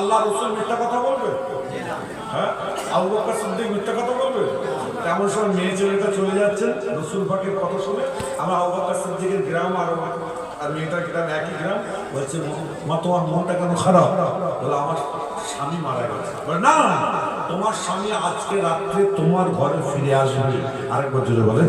আল্লাহ রসুল মিথ্যা কথা বলবে? হ্যাঁ? আবু বকর সিদ্দিক মিথ্যা কথা বলবে? তেমন সময় মেয়ে ছেলেটা চলে যাচ্ছে? রসুল পাকের কথা শুনে আমার আবু বকর সিদ্দিকের গ্রাম আর আর মেয়েটার গ্রাম একই গ্রাম। বলছে মা তোমার মনটা কেন খারাপ? বলে আমার স্বামী মারা গেছে। বলে, না তোমার স্বামী আজকে রাত্রে তোমার ঘরে ফিরে আসবে। আরেকবার জুড়ে বলেন।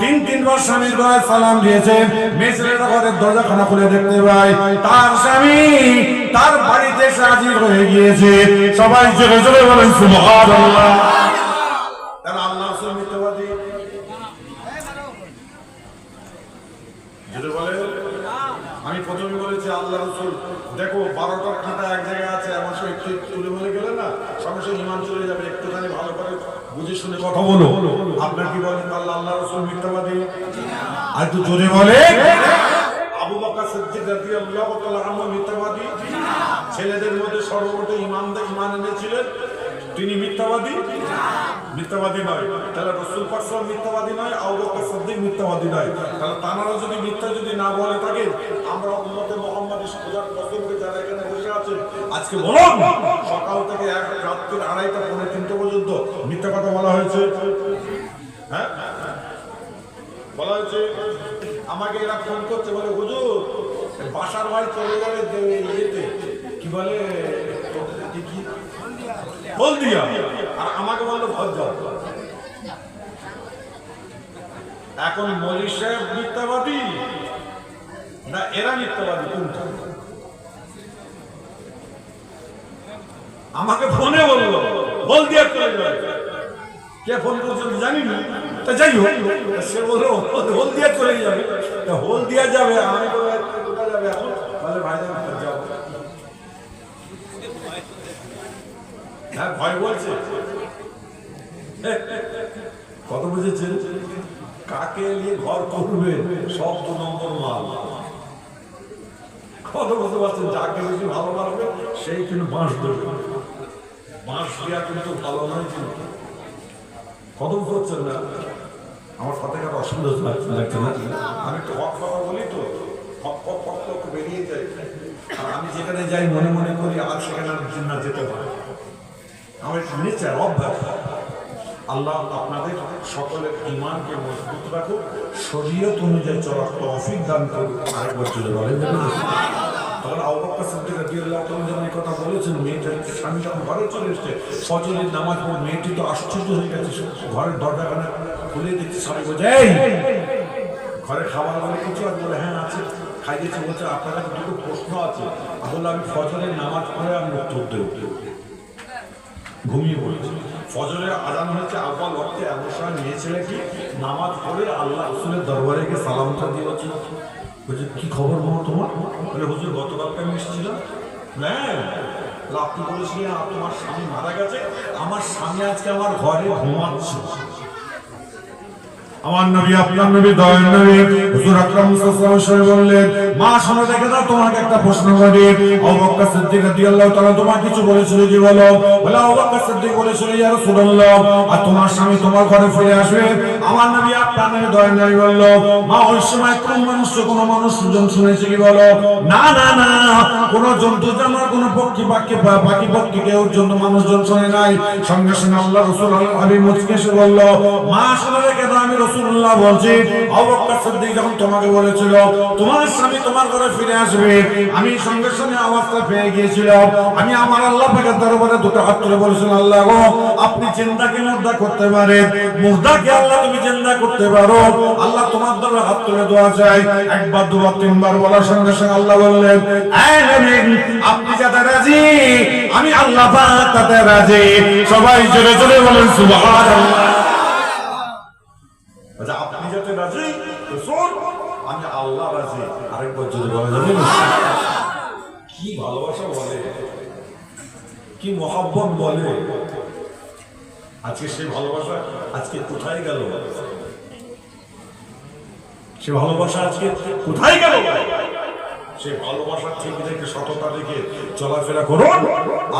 তিন তিনবার স্বামীর ঘরে সালাম দিয়েছে। মেয়ে ছেলেটা দরজাখানা খুলে দেখতে পাই তার স্বামী তার বাড়িতে হাজির হয়ে গিয়েছে। সবাই জোরে জোরে বলেন, সুবহানাল্লাহ। আমি প্রথমে বলেছি আল্লাহ রসুল, দেখো বারোটার খাতা এক জায়গায় আছে একটু একটু তুলে বলে গেলে না, সঙ্গে সঙ্গে চলে যাবে, একটুখানি ভালো করে বুঝে শুনে কথা বলো। আপনার কি বলেন, আল্লাহ আল্লাহ, রসুল মিথ্যাবাদী আর জোরে বলে আবু সিদ্দিক তাআলা মিথ্যাবাদী ছেলেদের মধ্যে সর্বপ্রথম ইমান ইমান এনেছিলেন। তিনি মিথ্যাবাদী মিথ্যাবাদী নয়। তাহলে রসুল পাকসাল মিথ্যাবাদী নয়, আবু বকর সিদ্দিক মিথ্যাবাদী নয়। তাহলে তানারা যদি মিথ্যা যদি না বলে থাকে আমরা আজকে বলুন। সকাল থেকে এক রাত্রির আড়াইটা পৌনে তিনটে পর্যন্ত মিথ্যা কথা বলা হয়েছে। হ্যাঁ? বলা হয়েছে, আমাকে এরা ফোন করছে বলে, হুজুর, বাসার ভাই চলে যাবে ইয়েতে, কি বলে হলদিয়া। আর আমাকে বলল ভদ্র এখন মলি সাহেব মিথ্যাবাদী? না এরা মিথ্যাবাদী, কোনটা? আমাকে ফোনে বলল। হলদিয়া চলে যাবে কে ফোন করছিল জানি না তা যাই হোক সে বলল, হোল দিয়া চলে যাবে। হোল দিয়া যাবে আমি যাবে বলে, ভাই যাব হ্যাঁ ভয় বলছে কত বুঝেছেন? কাকে নিয়ে ঘর করবে? সব দু নম্বর মাল। কত বুঝতে পারছেন, যাকে বেশি ভালো লাগবে সেই কিন্তু বাঁশ দেবে। বাঁশ দেওয়া কিন্তু ভালো নয় কিন্তু কত করছেন না? আমার সাথে কারও অসুবিধা লাগছে লাগছে না আমি একটু হক কথা বলি তো। হক হক হক হক বেরিয়ে যাই আর আমি যেখানে যাই মনে মনে করি আর সেখানে আমি জিন্না যেতে পারি আমার নেচার অভ্যাস। আল্লাহ আপনাদের সকলের ইমানকে মজবুত রাখুক। শরীয়ত অনুযায়ী চলার তৌফিক দান করুক। আরেকবার চলে বলেন। যখন কথা বলেছেন মেয়েটা স্বামী যখন ঘরে চলে এসেছে, ফজরের নামাজ পড়ে মেয়েটি তো আশ্চর্য হয়ে গেছে ঘরের দরজাখানা খুলে দেখছে, স্বামী বলছে ঘরে খাবার বলে কিছু আর বলে হ্যাঁ আছে। খাই দিয়েছে বলছে, আপনার কাছে দুটো প্রশ্ন আছে। বলল আমি ফজরের নামাজ পড়ে আমি উত্তর দেব। ঘুমিয়ে পড়েছে। ফজরের আজান হয়েছে, আব্বা লক্ষ্যে এমন সময় মেয়ে ছেলেটি নামাজ পড়ে আল্লাহ রসুলের দরবারে গিয়ে সালামটা দিয়ে হচ্ছে বলছে, কি খবর মা তোমার? বলে, হুজুর গতকালকে আমি এসেছিলাম। আপনি বলেছিলেন আপ- তোমার স্বামী মারা গেছে। আমার স্বামী আজকে আমার ঘরে ঘুমাচ্ছে। আমার নবী, আপনার নবী দয়াল নবী, হুজুর আকরাম সাল্লাল্লাহু বললেন, মা দেখে দাও, তোমাকে একটা প্রশ্ন করি। আবু সিদ্দিক রাদিয়াল্লাহু তাআলা তোমার কিছু বলেছিল কি বলো? বলে, আবু বকর সিদ্দিক বলেছিল, ইয়া রাসূলুল্লাহ, আর তোমার স্বামী তোমার ঘরে ফিরে আসবে? আমার নবী আপনার নবী দয়াল নবী বলল। মা, ওই সময় কোন মানুষ কোন মানুষ সুজন শুনেছে কি বলো? না না না, কোন জন্তু জানোয়ার কোন পক্ষী পাখি পাখি পক্ষী কেউ জন্য মানুষজন শোনে নাই। সঙ্গে সঙ্গে আল্লাহ রসুল আমি মুচকে এসে বলল, মা, শোনো দাও, আমি রসুল্লাহ বলছি। অবক্কার সিদ্দিক যখন তোমাকে বলেছিল, তোমার স্বামী তোমার ঘরে ফিরে আসবে, আমি সঙ্গে সঙ্গে আওয়াজটা পেয়ে গিয়েছিলাম। আমি আমার আল্লাহ পাকের দরবারে দুটো হাত তুলে বলেছিলাম, আল্লাহ গো, আপনি চিন্তাকে মুদ্রা করতে পারেন। মুদ্রাকে আল্লাহ তুমি চিন্তা করতে পারো। আল্লাহ তোমার দরবারে হাত তুলে দোয়া চাই। একবার দুবার তিনবার বলার সঙ্গে সঙ্গে আল্লাহ বললেন "এই নবী, আপনি যাতে রাজি? আমি আল্লাহ পাক তাতে রাজি। সবাই জোরে জোরে বলেন সুবহানাল্লাহ। আচ্ছা আপনি যাতে রাজি রসুল আমি আল্লাহ রাজি। আরেকবার যদি বলা যাবে কি ভালোবাসা বলে কি মহাব্বত বলে। আজকে সে ভালোবাসা আজকে কোথায় গেল? সে ভালোবাসা আজকে কোথায় গেল? সে ভালোবাসা ঠিক রেখে সততা রেখে চলাফেরা করুন।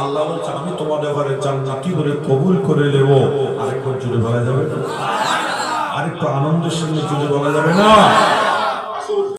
আল্লাহ বলছে, আমি তোমাদের ঘরে জান্নাতি করে কবুল করে নেব। আরেকবার জুড়ে বলা যাবে আরেকটু আনন্দের সঙ্গে জুড়ে বলা যাবে না?